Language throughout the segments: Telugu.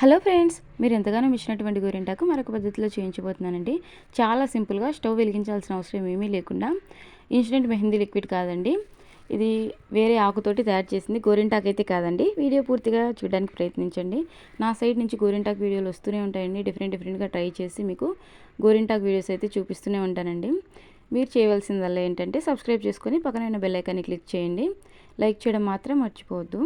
హలో ఫ్రెండ్స్ మీరు ఎంతగానో మిచ్చినటువంటి గోరింటాకు మరొక పద్ధతిలో చేయించబోతున్నానండి. చాలా సింపుల్గా స్టవ్ వెలిగించాల్సిన అవసరం ఏమీ లేకుండా ఇన్స్టెంట్ మెహందీ లిక్విడ్ కాదండి. ఇది వేరే ఆకుతోటి తయారు చేసింది గోరింటాకు అయితే కాదండి. వీడియో పూర్తిగా చూడడానికి ప్రయత్నించండి. నా సైడ్ నుంచి గోరింటాకు వీడియోలు వస్తూనే ఉంటాయండి. డిఫరెంట్ డిఫరెంట్గా ట్రై చేసి మీకు గోరింటాకు వీడియోస్ అయితే చూపిస్తూనే ఉంటానండి. మీరు చేయవలసిందల్లా ఏంటంటే సబ్స్క్రైబ్ చేసుకొని పక్కన బెల్ ఐకాన్ని క్లిక్ చేయండి. లైక్ చేయడం మాత్రం మర్చిపోవద్దు.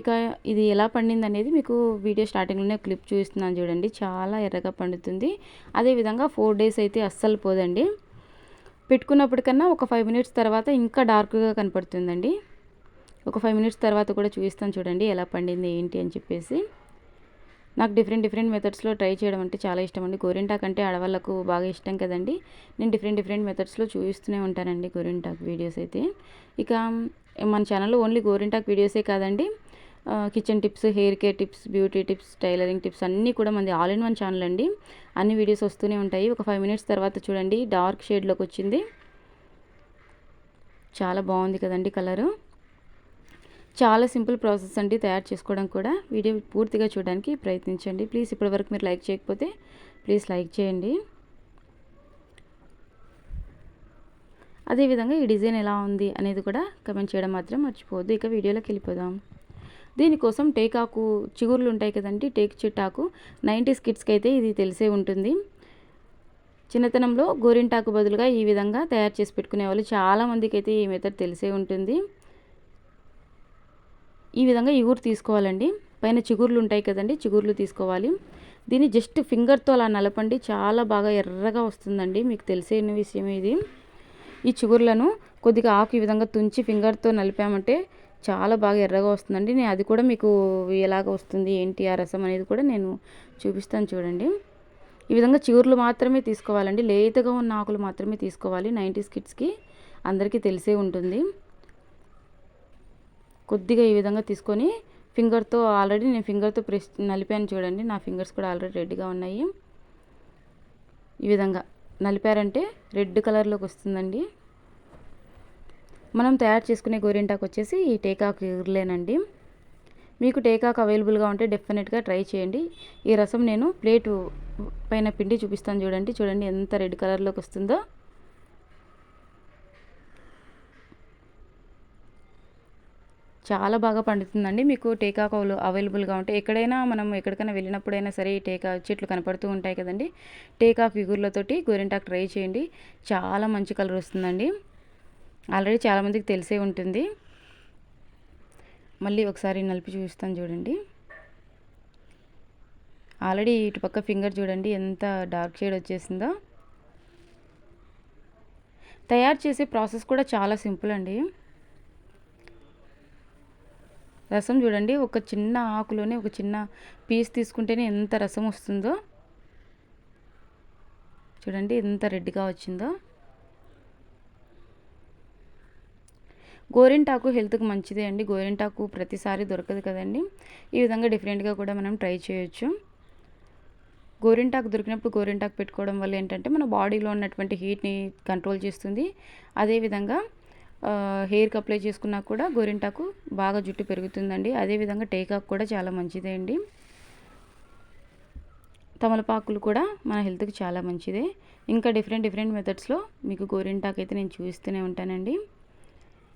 ఇక ఇది ఎలా పండింది అనేది మీకు వీడియో స్టార్టింగ్లోనే క్లిప్ చూస్తున్నాను చూడండి. చాలా ఎర్రగా పండుతుంది. అదేవిధంగా ఫోర్ డేస్ అయితే అస్సలు పోదండి. పెట్టుకున్నప్పటికన్నా ఒక ఫైవ్ మినిట్స్ తర్వాత ఇంకా డార్క్గా కనపడుతుందండి. ఒక ఫైవ్ మినిట్స్ తర్వాత కూడా చూపిస్తాను చూడండి ఎలా పండింది ఏంటి అని చెప్పేసి. నాకు డిఫరెంట్ డిఫరెంట్ మెథడ్స్లో ట్రై చేయడం అంటే చాలా ఇష్టం అండి. గోరింటాక్ అంటే ఆడవాళ్ళకు బాగా ఇష్టం కదండి. నేను డిఫరెంట్ డిఫరెంట్ మెథడ్స్లో చూపిస్తూనే ఉంటానండి గోరింటాక్ వీడియోస్ అయితే. ఇక మన ఛానల్లో ఓన్లీ గోరింటాక్ వీడియోసే కాదండి. Kitchen tips hair care tips beauty tips tailoring tips అన్నీ కూడా మంది ఆల్ ఇన్ వన్ ఛానల్ అండి. అన్ని వీడియోస్ వస్తూనే ఉంటాయి. ఒక ఫైవ్ మినిట్స్ తర్వాత చూడండి డార్క్ షేడ్లోకి వచ్చింది. చాలా బాగుంది కదండి కలరు. చాలా సింపుల్ ప్రాసెస్ అండి తయారు చేసుకోవడం కూడా. వీడియో పూర్తిగా చూడడానికి ప్రయత్నించండి. ప్లీజ్ ఇప్పటివరకు మీరు లైక్ చేయకపోతే ప్లీజ్ లైక్ చేయండి. అదేవిధంగా ఈ డిజైన్ ఎలా ఉంది అనేది కూడా కమెంట్ చేయడం మాత్రం మర్చిపోవద్దు. ఇక వీడియోలోకి వెళ్ళిపోదాం. దీనికోసం టేకాకు చిగుర్లు ఉంటాయి కదండి టేక్ చిట్టాకు. నైంటీస్ కిడ్స్కి అయితే ఇది తెలిసే ఉంటుంది. చిన్నతనంలో గోరింటాకు బదులుగా ఈ విధంగా తయారు చేసి పెట్టుకునే వాళ్ళు చాలామందికి అయితే ఈ మెథడ్ తెలిసే ఉంటుంది. ఈ విధంగా ఇగురు తీసుకోవాలండి. పైన చిగుర్లు ఉంటాయి కదండి చిగుర్లు తీసుకోవాలి. దీన్ని జస్ట్ ఫింగర్తో అలా నలపండి చాలా బాగా ఎర్రగా వస్తుందండి మీకు తెలిసే విషయం ఇది. ఈ చిగుర్లను కొద్దిగా ఆకు ఈ విధంగా తుంచి ఫింగర్తో నలిపామంటే చాలా బాగా ఎర్రగా వస్తుందండి. నేను అది కూడా మీకు ఎలాగ వస్తుంది ఏంటి ఆ రసం అనేది కూడా నేను చూపిస్తాను చూడండి. ఈ విధంగా చిగుర్లు మాత్రమే తీసుకోవాలండి. లేతగా ఉన్న ఆకులు మాత్రమే తీసుకోవాలి. నైంటీస్ కిడ్స్కి అందరికీ తెలిసే ఉంటుంది. కొద్దిగా ఈ విధంగా తీసుకొని ఫింగర్తో ఆల్రెడీ నేను ఫింగర్తో ప్రెస్ నలిపాను చూడండి. నా ఫింగర్స్ కూడా ఆల్రెడీ రెడ్గా ఉన్నాయి. ఈ విధంగా నలిపారంటే రెడ్ కలర్లోకి వస్తుందండి. మనం తయారు చేసుకునే గోరింటాకు వచ్చేసి ఈ టేకాకు ఇర్లేనండి. మీకు టేకాకు అవైలబుల్గా ఉంటే డెఫినెట్గా ట్రై చేయండి. ఈ రసం నేను ప్లేటు పైన పిండి చూపిస్తాను చూడండి. చూడండి ఎంత రెడ్ కలర్లోకి వస్తుందో. చాలా బాగా పండుతుందండి. మీకు టేకాకులు అవైలబుల్గా ఉంటాయి ఎక్కడైనా మనం ఎక్కడికైనా వెళ్ళినప్పుడైనా సరే ఈ టేకా చెట్లు కనపడుతూ ఉంటాయి కదండి. టేకాకు ఇగుర్లతోటి గోరింటాకు ట్రై చేయండి. చాలా మంచి కలర్ వస్తుందండి. ఆల్రెడీ చాలామందికి తెలిసే ఉంటుంది. మళ్ళీ ఒకసారి నలిపి చూస్తాను చూడండి. ఆల్రెడీ ఇటుపక్క ఫింగర్ చూడండి ఎంత డార్క్ షేడ్ వచ్చేసిందో. తయారు చేసే ప్రాసెస్ కూడా చాలా సింపుల్ అండి. రసం చూడండి ఒక చిన్న ఆకులోనే ఒక చిన్న పీస్ తీసుకుంటేనే ఎంత రసం వస్తుందో. చూడండి ఎంత రెడ్గా వచ్చిందో. గోరింటాకు హెల్త్కి మంచిదే అండి. గోరింటాకు ప్రతిసారి దొరకదు కదండి. ఈ విధంగా డిఫరెంట్గా కూడా మనం ట్రై చేయొచ్చు. గోరింటాకు దొరికినప్పుడు గోరింటాకు పెట్టుకోవడం వల్ల ఏంటంటే మన బాడీలో ఉన్నటువంటి హీట్ని కంట్రోల్ చేస్తుంది. అదేవిధంగా హెయిర్కి అప్లై చేసుకున్నా కూడా గోరింటాకు బాగా జుట్టు పెరుగుతుందండి. అదేవిధంగా టేకాకు కూడా చాలా మంచిదే అండి. తమలపాకులు కూడా మన హెల్త్కి చాలా మంచిదే. ఇంకా డిఫరెంట్ డిఫరెంట్ మెథడ్స్లో మీకు గోరింటాకు అయితే నేను చూపిస్తూనే ఉంటానండి.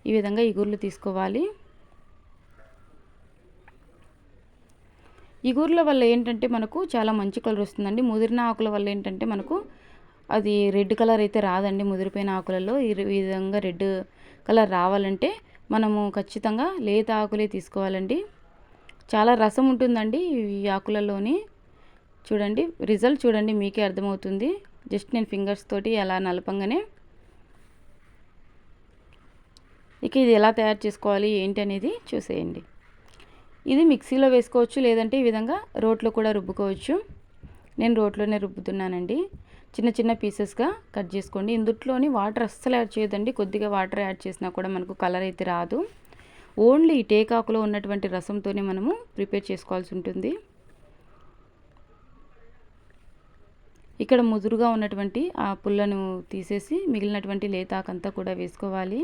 ఈ విధంగా ఇగుర్లు తీసుకోవాలి. ఇగుర్ల వల్ల ఏంటంటే మనకు చాలా మంచి కలర్ వస్తుందండి. ముదిరిన ఆకుల వల్ల ఏంటంటే మనకు అది రెడ్ కలర్ అయితే రాదండి. ముదిరిపోయిన ఆకులలో ఈ విధంగా రెడ్ కలర్ రావాలంటే మనము ఖచ్చితంగా లేత ఆకులే తీసుకోవాలండి. చాలా రసం ఉంటుందండి ఈ ఆకులలోని. చూడండి రిజల్ట్ చూడండి మీకే అర్థమవుతుంది. జస్ట్ నేను ఫింగర్స్ తోటి అలా నలపంగానే ఇక ఇది ఎలా తయారు చేసుకోవాలి ఏంటి అనేది చూసేయండి. ఇది మిక్సీలో వేసుకోవచ్చు లేదంటే ఈ విధంగా రోట్లో కూడా రుబ్బుకోవచ్చు. నేను రోట్లోనే రుబ్బుతున్నానండి. చిన్న చిన్న పీసెస్గా కట్ చేసుకోండి. ఇందుట్లోని వాటర్ అస్సలు యాడ్ చేయదండి కొద్దిగా వాటర్ యాడ్ చేసినా కూడా మనకు కలర్ అయితే రాదు. ఓన్లీ టేకాకులో ఉన్నటువంటి రసంతోనే మనము ప్రిపేర్ చేసుకోవాల్సి ఉంటుంది. ఇక్కడ ముదురుగా ఉన్నటువంటి ఆ పుల్లను తీసేసి మిగిలినటువంటి లేతాకంతా కూడా వేసుకోవాలి.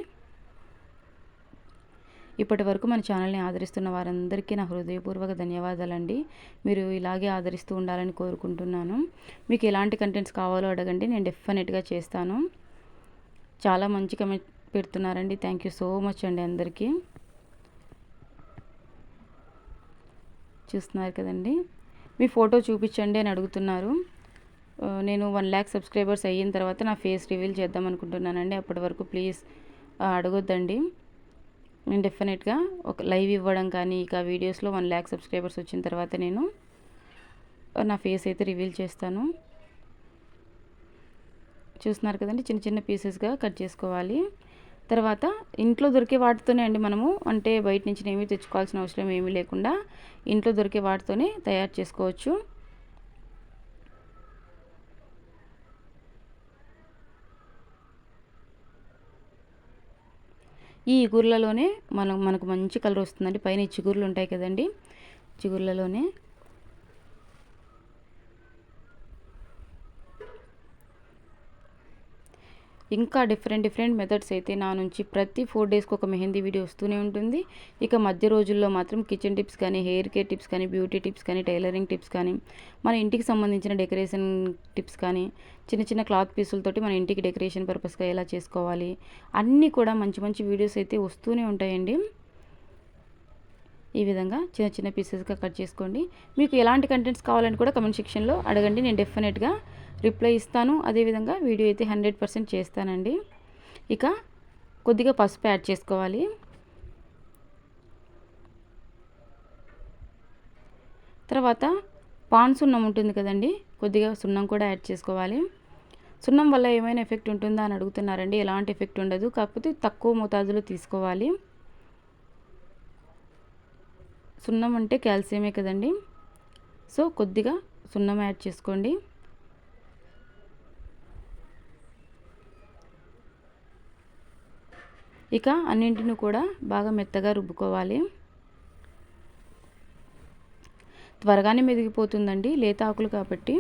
ఇప్పటి వరకు మన ఛానల్ని ఆదరిస్తున్న వారందరికీ నా హృదయపూర్వక ధన్యవాదాలండి. మీరు ఇలాగే ఆదరిస్తూ ఉండాలని కోరుకుంటున్నాను. మీకు ఎలాంటి కంటెంట్స్ కావాలో అడగండి. నేను డెఫినెట్గా చేస్తాను. చాలా మంచి కమెంట్ పెడుతున్నారండి. థ్యాంక్ యూ సో మచ్ అండి అందరికీ. చూస్తున్నారు కదండి. మీ ఫోటో చూపించండి అని అడుగుతున్నారు. నేను వన్ ల్యాక్ సబ్స్క్రైబర్స్ అయిన తర్వాత నా ఫేస్ రివీల్ చేద్దాం అనుకుంటున్నానండి. అప్పటి వరకు ప్లీజ్ అడగొద్దండి. నేను డెఫినెట్గా ఒక లైవ్ ఇవ్వడం కానీ ఇక వీడియోస్లో వన్ ల్యాక్ సబ్స్క్రైబర్స్ వచ్చిన తర్వాత నేను నా ఫేస్ అయితే రివీల్ చేస్తాను. చూస్తున్నారు కదండి చిన్న చిన్న పీసెస్గా కట్ చేసుకోవాలి. తర్వాత ఇంట్లో దొరికే వాటితోనే అండి మనము అంటే బయట నుంచి ఏమీ తెచ్చుకోవాల్సిన అవసరం ఏమీ లేకుండా ఇంట్లో దొరికే వాటితోనే తయారు చేసుకోవచ్చు. ఈ ఇగుర్లలోనే మనం మనకు మంచి కలర్ వస్తుందండి. పైన చిగుర్లు ఉంటాయి కదండి. చిగుర్లలోనే ఇంకా డిఫరెంట్ డిఫరెంట్ మెథడ్స్ అయితే నా నుంచి ప్రతి ఫోర్ డేస్కి ఒక మెహందీ వీడియో వస్తూనే ఉంటుంది. ఇక మధ్య రోజుల్లో మాత్రం కిచెన్ టిప్స్ కానీ హెయిర్ కేర్ టిప్స్ కానీ బ్యూటీ టిప్స్ కానీ టైలరింగ్ టిప్స్ కానీ మన ఇంటికి సంబంధించిన డెకరేషన్ టిప్స్ కానీ చిన్న చిన్న క్లాత్ పీసులతోటి మన ఇంటికి డెకరేషన్ పర్పస్గా ఎలా చేసుకోవాలి అన్నీ కూడా మంచి మంచి వీడియోస్ అయితే వస్తూనే ఉంటాయండి. ఈ విధంగా చిన్న చిన్న పీసెస్గా కట్ చేసుకోండి. మీకు ఎలాంటి కంటెంట్స్ కావాలని కూడా కమెంట్ సెక్షన్లో అడగండి. నేను డెఫినెట్గా రిప్లై ఇస్తాను. అదేవిధంగా వీడియో అయితే హండ్రెడ్ పర్సెంట్ చేస్తానండి. ఇక కొద్దిగా పసుపు యాడ్ చేసుకోవాలి. తర్వాత పాన్ సున్నం ఉంటుంది కదండి కొద్దిగా సున్నం కూడా యాడ్ చేసుకోవాలి. సున్నం వల్ల ఏమైనా ఎఫెక్ట్ ఉంటుందా అని అడుగుతున్నారండి. ఎలాంటి ఎఫెక్ట్ ఉండదు. కాకపోతే తక్కువ మోతాదులో తీసుకోవాలి. సున్నం అంటే కాల్షియమే కదండి. సో కొద్దిగా సున్నం యాడ్ చేసుకోండి. ఇక అన్నింటిని కూడా బాగా మెత్తగా రుబ్బుకోవాలి. త్వరగానే మెదిగిపోతుందండి లేత ఆకులు కాబట్టి.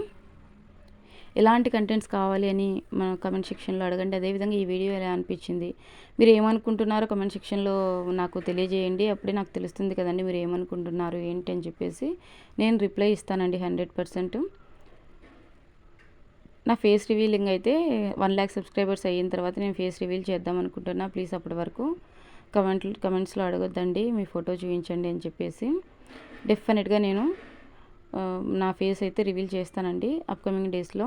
ఎలాంటి కంటెంట్స్ కావాలి అని మన కమెంట్ సెక్షన్లో అడగండి. అదేవిధంగా ఈ వీడియో ఎలా అనిపించింది? మీరు ఏమనుకుంటున్నారో కమెంట్ సెక్షన్లో నాకు తెలియజేయండి. అప్పుడే నాకు తెలుస్తుంది కదండి మీరు ఏమనుకుంటున్నారు ఏంటి అని చెప్పేసి. నేను రిప్లై ఇస్తానండి హండ్రెడ్ పర్సెంట్ నా ఫేస్ రివీలింగ్ అయితే వన్ ల్యాక్ సబ్స్క్రైబర్స్ అయిన తర్వాత నేను ఫేస్ రివీల్ చేద్దాం అనుకుంటున్నా. ప్లీజ్ అప్పటి వరకు కమెంట్లు కమెంట్స్లో అడగొద్దండి. మీ ఫోటో చూపించండి అని చెప్పేసి. డెఫినెట్గా నేను నా ఫేస్ అయితే రివీల్ చేస్తానండి అప్కమింగ్ డేస్లో.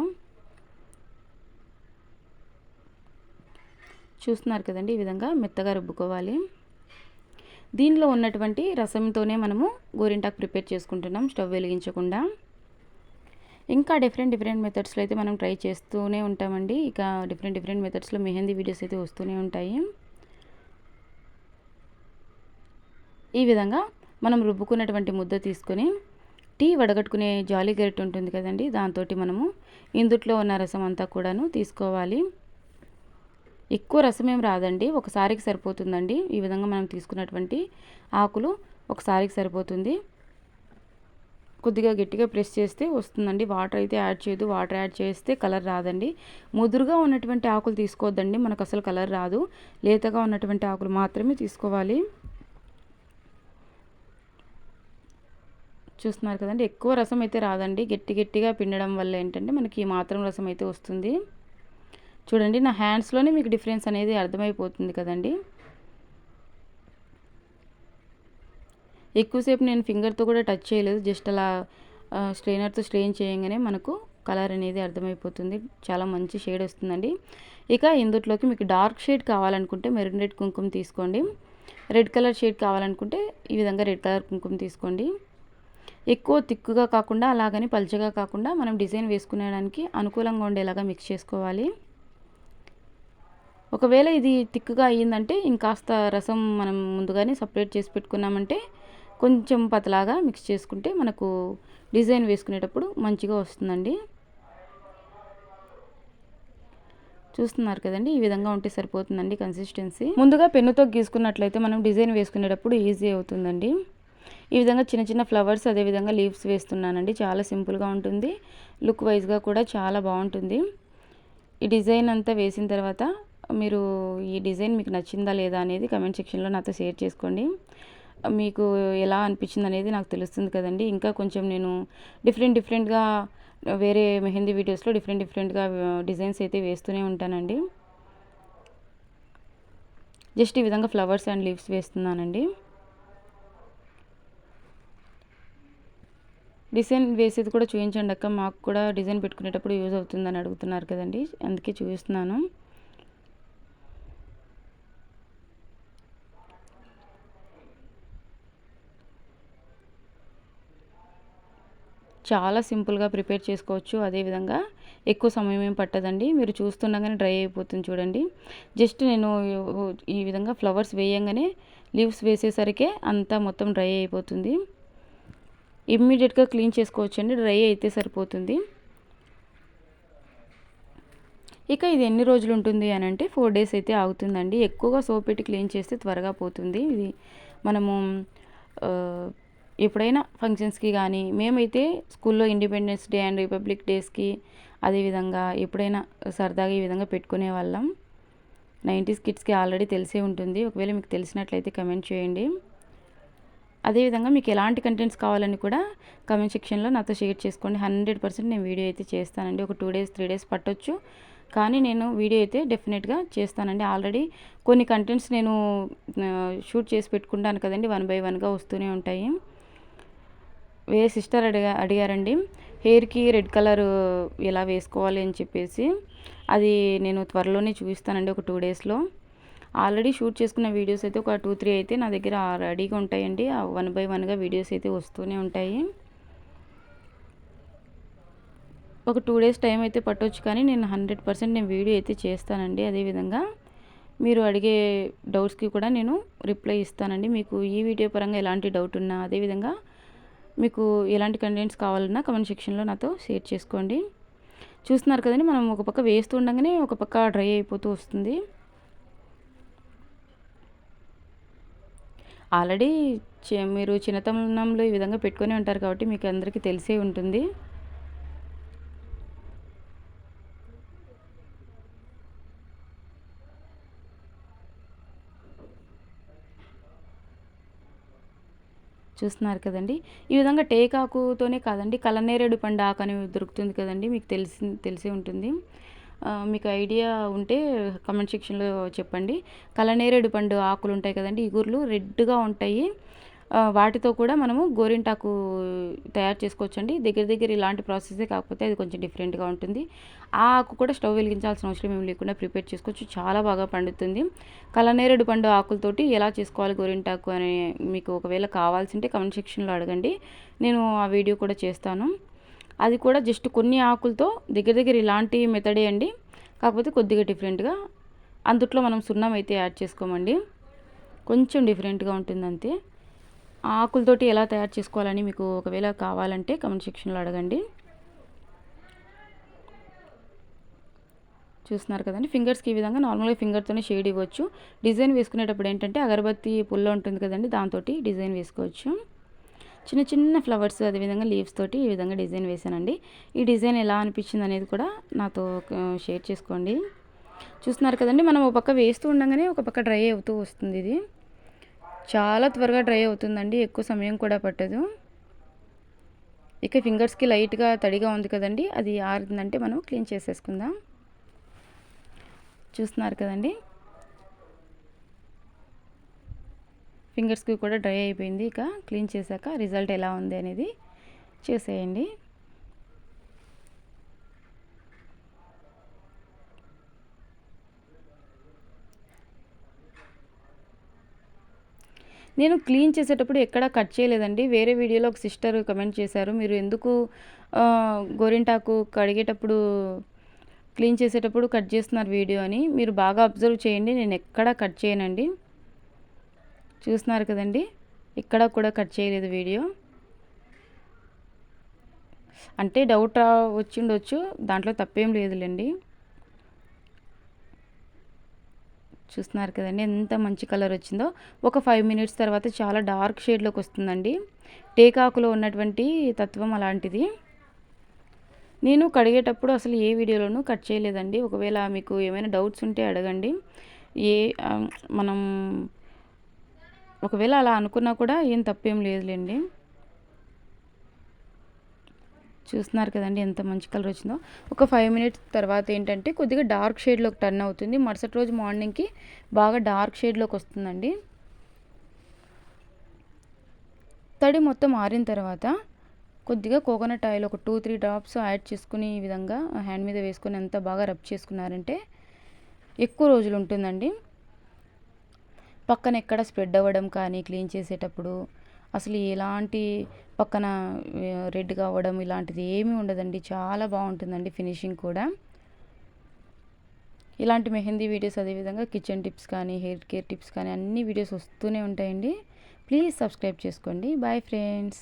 చూస్తున్నారు కదండి ఈ విధంగా మెత్తగా రుబ్బుకోవాలి. దీనిలో ఉన్నటువంటి రసంతోనే మనము గోరింటాకు ప్రిపేర్ చేసుకుంటున్నాం స్టవ్ వెలిగించకుండా. ఇంకా డిఫరెంట్ డిఫరెంట్ మెథడ్స్లో అయితే మనం ట్రై చేస్తూనే ఉంటామండి. ఇక డిఫరెంట్ డిఫరెంట్ మెథడ్స్లో మెహందీ వీడియోస్ అయితే వస్తూనే ఉంటాయి. ఈ విధంగా మనం రుబ్బుకున్నటువంటి ముద్ద తీసుకొని టీ వడగట్టుకునే జాలీ గరిట్ ఉంటుంది కదండి దాంతో మనము ఇందుట్లో ఉన్న రసం అంతా కూడాను తీసుకోవాలి. ఎక్కువ రసం ఏం రాదండి ఒకసారికి సరిపోతుందండి. ఈ విధంగా మనం తీసుకున్నటువంటి ఆకులు ఒకసారికి సరిపోతుంది. కొద్దిగా గట్టిగా ప్రెస్ చేస్తే వస్తుందండి. వాటర్ అయితే యాడ్ చేయదు వాటర్ యాడ్ చేస్తే కలర్ రాదండి. ముదురుగా ఉన్నటువంటి ఆకులు తీసుకోవద్దండి మనకు అసలు కలర్ రాదు. లేతగా ఉన్నటువంటి ఆకులు మాత్రమే తీసుకోవాలి. చూస్తున్నారు కదండి. ఎక్కువ రసం అయితే రాదండి. గట్టి గట్టిగా పిండడం వల్ల ఏంటంటే మనకి మాత్రం రసం అయితే వస్తుంది. చూడండి నా హ్యాండ్స్లోనే మీకు డిఫరెన్స్ అనేది అర్థమైపోతుంది కదండి. ఎక్కువసేపు నేను ఫింగర్తో కూడా టచ్ చేయలేదు. జస్ట్ అలా స్ట్రెయినర్తో స్ట్రెయిన్ చేయగానే మనకు కలర్ అనేది అర్థమైపోతుంది. చాలా మంచి షేడ్ వస్తుందండి. ఇక ఇందుట్లోకి మీకు డార్క్ షేడ్ కావాలనుకుంటే మెరూన్ రెడ్ కుంకుమ తీసుకోండి. రెడ్ కలర్ షేడ్ కావాలనుకుంటే ఈ విధంగా రెడ్ కలర్ కుంకుమ తీసుకోండి. ఎక్కువ తిక్కుగా కాకుండా అలాగని పల్చగా కాకుండా మనం డిజైన్ వేసుకునేడానికి అనుకూలంగా ఉండేలాగా మిక్స్ చేసుకోవాలి. ఒకవేళ ఇది తిక్కుగా అయ్యిందంటే ఇంకాస్త రసం మనం ముందుగానే సపరేట్ చేసి పెట్టుకున్నామంటే కొంచెం పతలాగా మిక్స్ చేసుకుంటే మనకు డిజైన్ వేసుకునేటప్పుడు మంచిగా వస్తుందండి. చూస్తున్నారు కదండి ఈ విధంగా ఉంటే సరిపోతుందండి కన్సిస్టెన్సీ ముందుగా పెన్నుతో గీసుకున్నట్లయితే మనం డిజైన్ వేసుకునేటప్పుడు ఈజీ అవుతుందండి. ఈ విధంగా చిన్న చిన్న ఫ్లవర్స్ అదేవిధంగా లీవ్స్ వేస్తున్నానండి. చాలా సింపుల్గా ఉంటుంది. లుక్ వైజ్గా కూడా చాలా బాగుంటుంది. ఈ డిజైన్ అంతా వేసిన తర్వాత మీరు ఈ డిజైన్ మీకు నచ్చిందా లేదా అనేది కమెంట్ సెక్షన్లో నాతో షేర్ చేసుకోండి. మీకు ఎలా అనిపించింది అనేది నాకు తెలుస్తుంది కదండి. ఇంకా కొంచెం నేను డిఫరెంట్ డిఫరెంట్గా వేరే మెహందీ వీడియోస్లో డిఫరెంట్ డిఫరెంట్గా డిజైన్స్ అయితే వేస్తూనే ఉంటానండి. జస్ట్ ఈ విధంగా ఫ్లవర్స్ అండ్ లీవ్స్ వేస్తున్నానండి. డిజైన్ వేసేది కూడా చూపించండి అక్క. మాకు కూడా డిజైన్ పెట్టుకునేటప్పుడు యూజ్ అవుతుందని అడుగుతున్నారు కదండి. అందుకే చూపిస్తున్నాను. చాలా సింపుల్గా ప్రిపేర్ చేసుకోవచ్చు. అదేవిధంగా ఎక్కువ సమయం ఏం పట్టదండి. మీరు చూస్తుండగానే డ్రై అయిపోతుంది చూడండి. జస్ట్ నేను ఈ విధంగా ఫ్లవర్స్ వేయంగానే లీవ్స్ వేసేసరికి అంతా మొత్తం డ్రై అయిపోతుంది. ఇమ్మీడియట్గా క్లీన్ చేసుకోవచ్చండి. డ్రై అయితే సరిపోతుంది. ఇక ఇది ఎన్ని రోజులు ఉంటుంది అని అంటే ఫోర్ డేస్ అయితే ఆగుతుందండి. ఎక్కువగా సోప్ పెట్టి క్లీన్ చేస్తే త్వరగా పోతుంది. ఇది మనము ఎప్పుడైనా ఫంక్షన్స్కి కానీ మేమైతే స్కూల్లో ఇండిపెండెన్స్ డే అండ్ రిపబ్లిక్ డేస్కి అదేవిధంగా ఎప్పుడైనా సరదాగా ఈ విధంగా పెట్టుకునే వాళ్ళం. నైంటీస్ కిడ్స్కి ఆల్రెడీ తెలిసే ఉంటుంది. ఒకవేళ మీకు తెలిసినట్లయితే కమెంట్ చేయండి. అదేవిధంగా మీకు ఎలాంటి కంటెంట్స్ కావాలని కూడా కమెంట్ సెక్షన్లో నాతో షేర్ చేసుకోండి. హండ్రెడ్ పర్సెంట్ నేను వీడియో అయితే చేస్తానండి. ఒక టూ డేస్ త్రీ డేస్ పట్టొచ్చు. కానీ నేను వీడియో అయితే డెఫినెట్గా చేస్తానండి. ఆల్రెడీ కొన్ని కంటెంట్స్ నేను షూట్ చేసి పెట్టుకుంటాను కదండి. వన్ బై వన్గా వస్తూనే ఉంటాయి. వేరే సిస్టర్ అడిగా అడిగారండి హెయిర్కి రెడ్ కలర్ ఎలా వేసుకోవాలి? అని చెప్పేసి. అది నేను త్వరలోనే చూపిస్తానండి ఒక టూ డేస్లో ఆల్రెడీ షూట్ చేసుకున్న వీడియోస్ అయితే ఒక టూ త్రీ అయితే నా దగ్గర రెడీగా ఉంటాయండి. వన్ బై వన్గా వీడియోస్ అయితే వస్తూనే ఉంటాయి. ఒక టూ డేస్ టైం అయితే పట్టవచ్చు కానీ నేను హండ్రెడ్ పర్సెంట్ నేను వీడియో అయితే చేస్తానండి అదేవిధంగా మీరు అడిగే డౌట్స్కి కూడా నేను రిప్లై ఇస్తానండి. మీకు ఈ వీడియో పరంగా ఎలాంటి డౌట్ ఉన్నా అదేవిధంగా మీకు ఎలాంటి కంటెంట్స్ కావాలన్నా కమెంట్ సెక్షన్లో నాతో షేర్ చేసుకోండి. చూస్తున్నారు కదండి మనం ఒక పక్క వేస్తూ ఉండగానే ఒక పక్క డ్రై అయిపోతూ వస్తుంది. ఆల్రెడీ మీరు చిన్నతనంలో ఈ విధంగా పెట్టుకొని ఉంటారు కాబట్టి మీకు అందరికీ తెలిసే ఉంటుంది. చూస్తున్నారు కదండి. ఈ విధంగా టేకాకుతోనే కాదండి కలనేరేడు పండు ఆకు అని దొరుకుతుంది కదండి మీకు తెలిసి తెలిసే ఉంటుంది. మీకు ఐడియా ఉంటే కమెంట్ సెక్షన్లో చెప్పండి. కలనేరేడు పండు ఆకులు ఉంటాయి కదండి ఇగుర్లు రెడ్గా ఉంటాయి. వాటితో కూడా మనము గోరింటాకు తయారు చేసుకోవచ్చండి. దగ్గర దగ్గర ఇలాంటి ప్రాసెసే కాకపోతే అది కొంచెం డిఫరెంట్గా ఉంటుంది. ఆ ఆకు కూడా స్టవ్ వెలిగించాల్సిన అవసరం ఏమి లేకుండా ప్రిపేర్ చేసుకోవచ్చు. చాలా బాగా పండుతుంది. కలనేరేడు పండు ఆకులతోటి ఎలా చేసుకోవాలి గోరింటాకు అని మీకు ఒకవేళ కావాల్సింటే కమెంట్ సెక్షన్లో అడగండి. నేను ఆ వీడియో కూడా చేస్తాను. అది కూడా జస్ట్ కొన్ని ఆకులతో దగ్గర దగ్గర ఇలాంటి మెథడే అండి. కాకపోతే కొద్దిగా డిఫరెంట్గా అందుట్లో మనం సున్నం అయితే యాడ్ చేసుకోమండి. కొంచెం డిఫరెంట్గా ఉంటుంది అంతే ఆకులతోటి ఎలా తయారు చేసుకోవాలని మీకు ఒకవేళ కావాలంటే కమెంట్ సెక్షన్లో అడగండి. చూస్తున్నారు కదండి ఫింగర్స్కి ఈ విధంగా నార్మల్గా ఫింగర్తోనే షేడ్ ఇవ్వచ్చు. డిజైన్ వేసుకునేటప్పుడు ఏంటంటే అగరబత్తి పుల్ల ఉంటుంది కదండి దాంతో డిజైన్ వేసుకోవచ్చు. చిన్న చిన్న ఫ్లవర్స్ అదేవిధంగా లీవ్స్ తోటి ఈ విధంగా డిజైన్ వేశానండి. ఈ డిజైన్ ఎలా అనిపించింది అనేది కూడా నాతో షేర్ చేసుకోండి. చూస్తున్నారు కదండి మనం ఒక పక్క వేస్తూ ఉండగానే ఒక పక్క డ్రై అవుతూ వస్తుంది ఇది. చాలా త్వరగా డ్రై అవుతుందండి ఎక్కువ సమయం కూడా పట్టదు. ఇక ఫింగర్స్కి లైట్గా తడిగా ఉంది కదండి అది ఆరిందంటే మనం క్లీన్ చేసేసుకుందాం. చూస్తున్నారు కదండి ఫింగర్స్కి కూడా డ్రై అయిపోయింది. ఇక క్లీన్ చేశాక రిజల్ట్ ఎలా ఉంది అనేది చూసేయండి. నేను క్లీన్ చేసేటప్పుడు ఎక్కడ కట్ చేయలేదండి. వేరే వీడియోలో ఒక సిస్టర్ కమెంట్ చేశారు మీరు ఎందుకు గోరింటాకు కడిగేటప్పుడు క్లీన్ చేసేటప్పుడు కట్ చేస్తున్నారు వీడియో అని. మీరు బాగా అబ్జర్వ్ చేయండి. నేను ఎక్కడా కట్ చేయనండి. చూస్తున్నారు కదండి? ఇక్కడ కూడా కట్ చేయలేదు వీడియో. అంటే డౌట్ రా వచ్చిండొచ్చు. దాంట్లో తప్పేం లేదులేండి. చూస్తున్నారు కదండి ఎంత మంచి కలర్ వచ్చిందో. ఒక ఫైవ్ మినిట్స్ తర్వాత చాలా డార్క్ షేడ్లోకి వస్తుందండి. టేకాకులో ఉన్నటువంటి తత్వం అలాంటిది. నేను కడిగేటప్పుడు అసలు ఏ వీడియోలోనూ కట్ చేయలేదండి. ఒకవేళ మీకు ఏమైనా డౌట్స్ ఉంటే అడగండి. ఏ మనం ఒకవేళ అలా అనుకున్నా కూడా ఏం తప్పేం లేదులేండి. చూస్తున్నారు కదండి ఎంత మంచి కలర్ వచ్చిందో. ఒక ఫైవ్ మినిట్స్ తర్వాత ఏంటంటే కొద్దిగా డార్క్ షేడ్లోకి టర్న్ అవుతుంది. మరుసటి రోజు మార్నింగ్కి బాగా డార్క్ షేడ్లోకి వస్తుందండి. తడి మొత్తం ఆరిన తర్వాత కొద్దిగా కోకోనట్ ఆయిల్ ఒక టూ త్రీ డ్రాప్స్ యాడ్ చేసుకుని ఈ విధంగా హ్యాండ్ మీద వేసుకొని ఎంత బాగా రబ్ చేసుకున్నారంటే ఎక్కువ రోజులు ఉంటుందండి. పక్కన ఎక్కడ స్ప్రెడ్ అవ్వడం కానీ క్లీన్ చేసేటప్పుడు అసలు ఎలాంటి పక్కన రెడ్గా అవ్వడం ఇలాంటిది ఏమీ ఉండదండి. చాలా బాగుంటుందండి ఫినిషింగ్ కూడా. ఇలాంటి మెహందీ వీడియోస్ అదేవిధంగా కిచెన్ టిప్స్ కానీ హెయిర్ కేర్ టిప్స్ కానీ అన్ని వీడియోస్ వస్తూనే ఉంటాయండి. ప్లీజ్ సబ్స్క్రైబ్ చేసుకోండి. Bye friends.